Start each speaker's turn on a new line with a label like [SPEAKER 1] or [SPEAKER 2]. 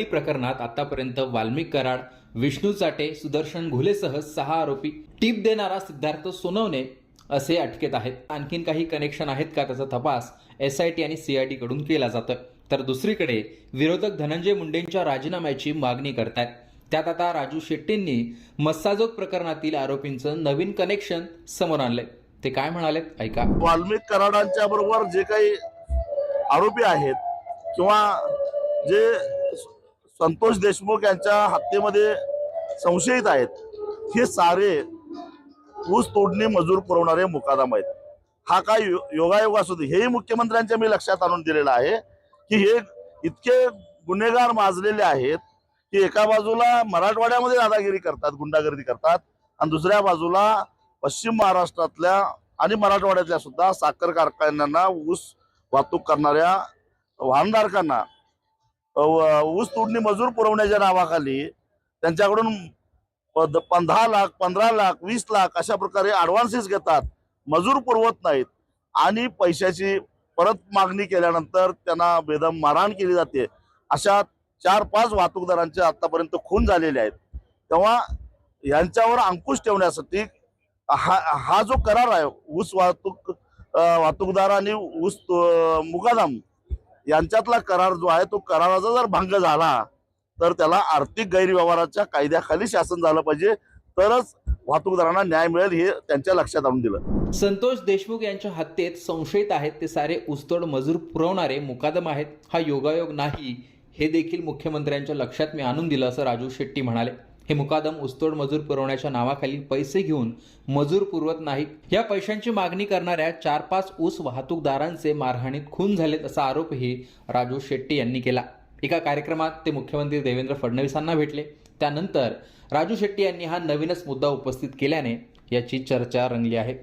[SPEAKER 1] खंडणी प्रकरणात आतापर्यंत वाल्मिक कराड विष्णू चाटे सुदर्शन घुलेसह सहा आरोपी टीप देणारा सिद्धार्थ सोनवणे असे अटकेत आहेत. आणखीन काही कनेक्शन आहेत का त्याचा तपास एस आय टी आणि सीआयटी कडून केला जातोय. तर दुसरीकडे विरोधक धनंजय मुंडेंच्या राजीनाम्याची मागणी करतायत. त्यात आता राजू शेट्टींनी मस्साजोग प्रकरणातील आरोपींचं नवीन कनेक्शन समोर आणलंय. ते काय म्हणालेत? ऐका.
[SPEAKER 2] वाल्मिक कराडांच्या बरोबर जे काही आरोपी आहेत किंवा जे संतोष देशमुख यांच्या हत्येमध्ये संशयित आहेत. हे सारे ऊस तोडणी मजूर पुरवणारे मुकादम आहेत. हा काय यो- योगायोग असू दे हेही मुख्यमंत्र्यांच्या मी लक्षात आणून दिलेलं आहे की हे इतके गुन्हेगार माजलेले आहेत की एका बाजूला मराठवाड्यामध्ये दादागिरी करतात गुंडागर्दी करतात आणि दुसऱ्या बाजूला पश्चिम महाराष्ट्रातल्या आणि मराठवाड्यातल्या सुद्धा साखर कारखान्यांना ऊस वाहतूक करणाऱ्या वाहनधारकांना ऊस तोडणी मजूर पुरवण्याच्या नावाखाली त्यांच्याकडून पद- लाख पंधरा लाख वीस लाख अशा प्रकारे ॲडव्हान्सेस घेतात. मजूर पुरवत नाहीत आणि पैशाची परत मागणी केल्यानंतर त्यांना बेदम मारहाण केली जाते. अशा चार पाच वाहतूकदारांचे आतापर्यंत खून झालेले आहेत. तेव्हा यांच्यावर अंकुश ठेवण्यासाठी हा हा जो करार आहे ऊस वाहतूक वाहतूकदार आणि ऊस मुकादाम यांच्यातला करार जो आहे तो कराराचा जर भंग झाला तर त्याला आर्थिक गैरव्यवहाराच्या कायद्याखाली शासन झालं पाहिजे. तरच वाहतूकदारांना न्याय मिळेल हे त्यांच्या लक्षात आणून दिलं.
[SPEAKER 1] संतोष देशमुख यांच्या हत्येत संशयित आहेत ते सारे उस्तोड मजूर पुरवणारे मुकादम आहेत. हा योगायोग नाही हे देखील मुख्यमंत्र्यांच्या लक्षात मी आणून दिलं असं राजू शेट्टी म्हणाले. हे मुकादम ऊसतोड मजूर पुरवण्याच्या नावाखाली पैसे घेऊन मजूर पुरवत नाहीत. या पैशांची मागणी करणाऱ्या चार पाच ऊस वाहतूकदारांचे मारहाणीत खून झालेत असा आरोपही राजू शेट्टी यांनी केला. एका कार्यक्रमात ते मुख्यमंत्री देवेंद्र फडणवीसांना भेटले. त्यानंतर राजू शेट्टी यांनी हा नवीनच मुद्दा उपस्थित केल्याने याची चर्चा रंगली आहे.